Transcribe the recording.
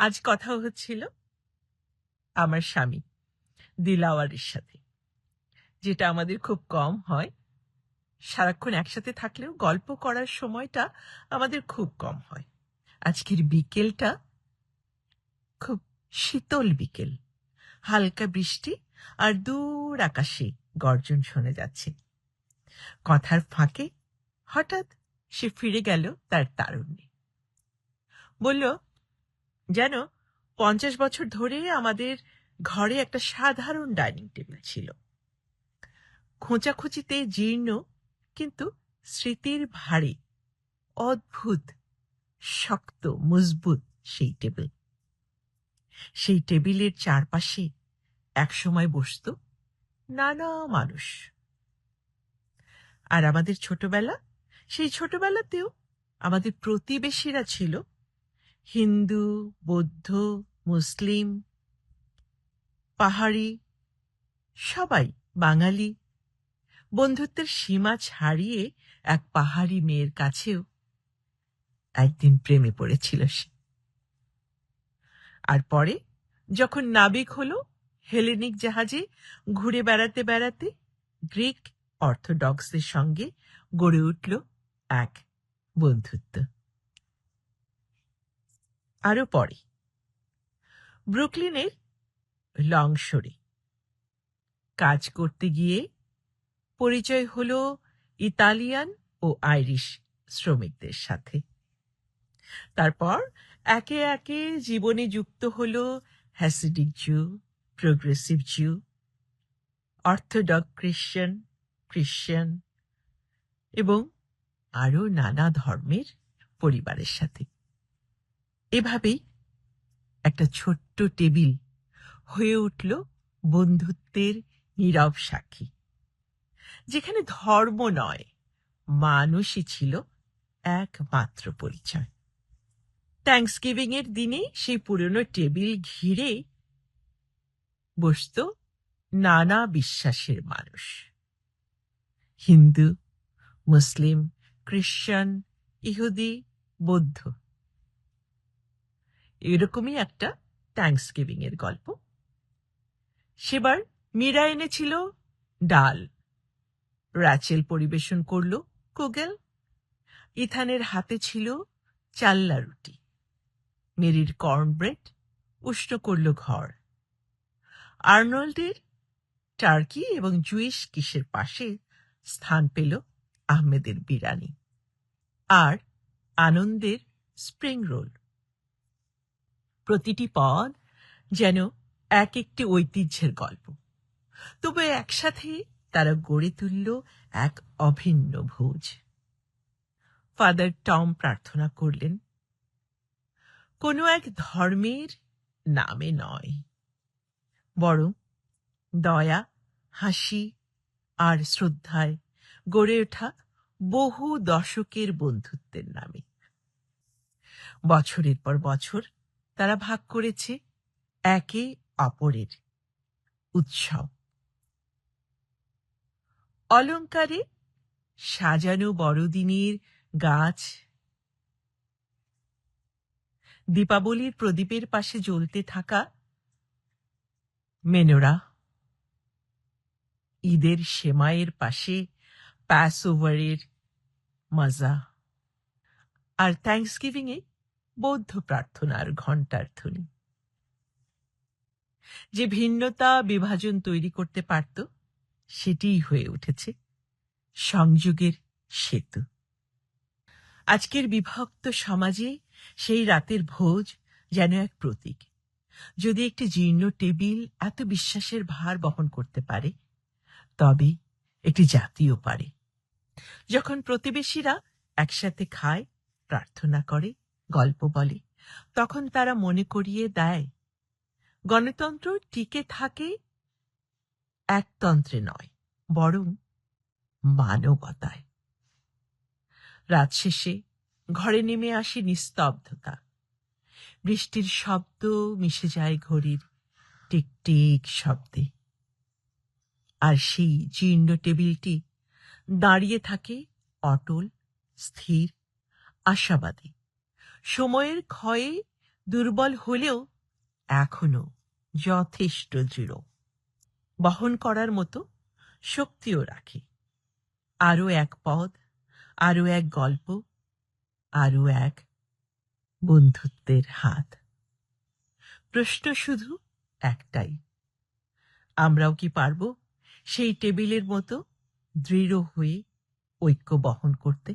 আজ কথা হচ্ছিল আমার স্বামী, দিলাওয়ারের সাথে। যেটা আমাদের খুব কম হয়। সারাক্ষণ একসাথে থাকলেও গল্প করার সময়টা আমাদের খুব কম হয়। আজকের বিকেলটা খুব শীতল বিকেল। হালকা বৃষ্টি আর দূর আকাশে গর্জন শোনা যাচ্ছে। কথার ফাঁকে হঠাৎ সে ফিরে গেল তার তারুণ্যে। বলল যেন পঞ্চাশ বছর ধরে আমাদের ঘরে একটা সাধারণ ডাইনিং টেবিল ছিল। খোঁচাখুচিতে জীর্ণ, কিন্তু স্মৃতির ভারী অদ্ভুত, শক্ত, মজবুত সেই টেবিল। সেই টেবিলের চারপাশে একসময় বসত নানা মানুষ। আর আমাদের ছোটবেলা, সেই ছোটবেলাতেও আমাদের প্রতিবেশীরা ছিল হিন্দু, বৌদ্ধ, মুসলিম, পাহাড়ি, সবাই বাঙালি। বন্ধুত্বের সীমা ছাড়িয়ে এক পাহাড়ি মেয়ের কাছেও একদিন প্রেমে পড়েছিল সে। আর পরে যখন নাবিক হলো, হেলেনিক জাহাজে ঘুরে বেড়াতে বেড়াতে গ্রিক অর্থোডক্সদের সঙ্গে গড়ে উঠল এক বন্ধুত্ব। আরও পরে। ব্রুকলিনের লংশরে। কাজ করতে গিয়ে পরিচয় হল ইতালিয়ান ও আইরিশ শ্রমিকদের সাথে। তারপর একে একে জীবনে যুক্ত হল Hasidic Jew progressive Jew orthodox Christian Christian এবং আরও নানা ধর্মের পরিবারের সাথে। এভাবেই একটা ছোট্ট টেবিল হয়ে উঠল বন্ধুত্বের নীরব সাক্ষী, যেখানে ধর্ম নয়, মানুষই ছিল একমাত্র পরিচয়। থ্যাংকসগিভিং এর দিনে সেই পুরনো টেবিল ঘিরে বসত নানা বিশ্বাসের মানুষ। হিন্দু, মুসলিম, খ্রিশ্চান, ইহুদি, বৌদ্ধ। এরকমই একটা থ্যাংকসগিভিং এর গল্প। সেবার মীরা এনেছিল ডাল। রাচেল পরিবেশন করল কুগেল। ইথানের হাতে ছিল চাল্লা রুটি। মেরির কর্নব্রেড উষ্ণ করল ঘর। আর্নল্ডের টার্কি এবং জুইশ কিসের পাশে স্থান পেল আহমেদের বিরানি। আর আনন্দের স্প্রিং রোল। প্রতিটি পদ যেন এক একটি ঐতিহ্যের গল্প। তবে একসাথে তারা গড়ে তুলল এক অভিন্ন ভোজ। ফাদার টম প্রার্থনা করলেন, কোনো এক ধর্মের নামে নয়, বরং দয়া, হাসি আর শ্রদ্ধায় গড়ে ওঠা বহু দশকের বন্ধুত্বের নামে। বছরের পর বছর তারা ভাগ করেছে একে অপরের উৎসব। অলঙ্কারে সাজানো বড়দিনের গাছ। দীপাবলির প্রদীপের পাশে জ্বলতে থাকা মেনোরা। ঈদের সেমাইয়ের পাশে প্যাস ওভারের মজা। আর থ্যাংকসগিভিং এ বৌদ্ধ প্রার্থনার ঘণ্টার ধ্বনি। যে ভিন্নতা বিভাজন তৈরি করতে পারত, সেটিই হয়ে উঠেছে সংযোগের সেতু। আজকের বিভক্ত সমাজে সেই রাতের ভোজ যেন এক প্রতীক। যদি একটি জীর্ণ টেবিল এত বিশ্বাসের ভার বহন করতে পারে, তবে একটি জাতীয় পারে। যখন প্রতিবেশীরা একসাথে খায়, প্রার্থনা করে গল্প বলে। তখন তারা মনে করিয়ে দেয় গণতন্ত্র টিকে থাকে একতন্ত্রে নয়, বরং মানবতায়। রাত শেষে ঘরে নেমে আসে নিস্তব্ধতা। বৃষ্টির শব্দ মিশে যায় ঘড়ির টিক টিক শব্দে। আর সেই জীর্ণ টেবিলটি দাঁড়িয়ে থাকে অটল, স্থির, আশাবাদী। সময়ের ক্ষয়ে দুর্বল হলেও এখনও যথেষ্ট দৃঢ়। বহন করার মতো শক্তিও রাখে। আরও এক পদ, আরও এক গল্প, আরও এক বন্ধুত্বের হাত। প্রশ্ন শুধু একটাই, আমরাও কি পারব সেই টেবিলের মতো দৃঢ় হয়ে ঐক্য বহন করতে?